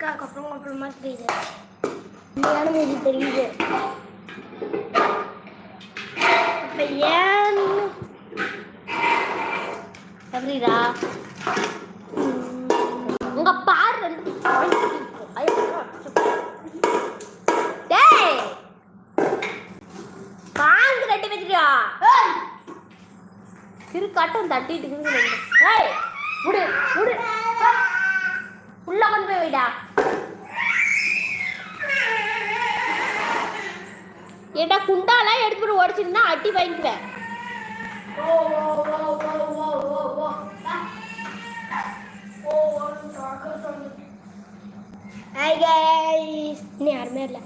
இருக்குது அதுக்கப்புறம் அப்புறமா தெரியுது. உண்மையான மூஞ்சி தெரியுது. இப்போ ஏன்னு? புரியுதா? உங்கள் பார் வந்து பாங்கு தட்டி வச்சுட்டியா? திருக்காட்டம் தட்டிட்டு ஏய் முடு முடு. உள்ள கொண்டு போய் வைடா. உடச்சிருந்தா அட்டி வாங்கிக்குவேன். யாருமே இல்லை.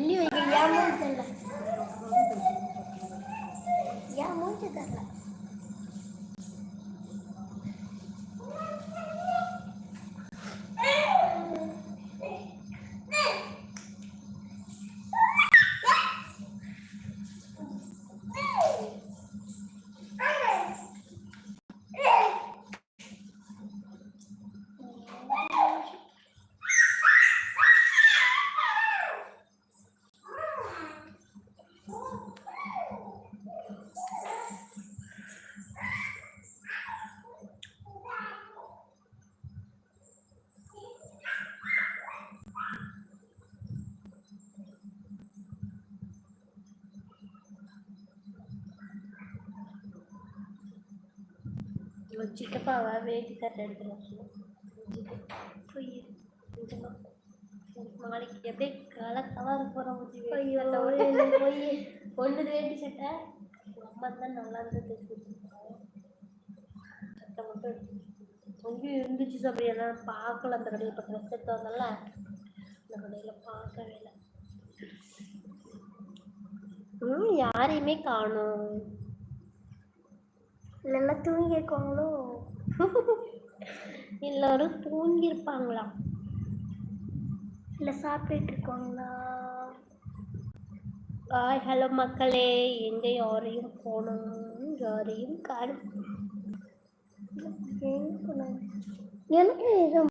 വലിയ இவன் சித்தப்பாவை வேட்டி சட்டை எடுத்துருவாங்க போய் நாளைக்கு எப்படியே கலக்கலா போகிறோம் ஐயோ. போய் ஒன்று வேட்டி சட்டை அம்மா தான் நல்லா இருந்து தைச்சு சட்டை மட்டும் அங்கேயும் இருந்துச்சு சாப்பிட எல்லாம் பார்க்கல அந்த கடையில். இப்போ ட்ரெஸ் எடுத்து வந்தால அந்த கடையில் பார்க்கவே இல்லை. ம் யாரையுமே காணும். இல்லைன்னா தூங்கி இருக்காங்களோ எல்லாரும் தூங்கியிருப்பாங்களாம் இல்லை சாப்பிட்டுட்டு இருக்காங்களா ஹாய் ஹலோ மக்களே. எங்கே யாரையும் போகணும் யாரையும் காணும் எங்க போனாங்க? எனக்கு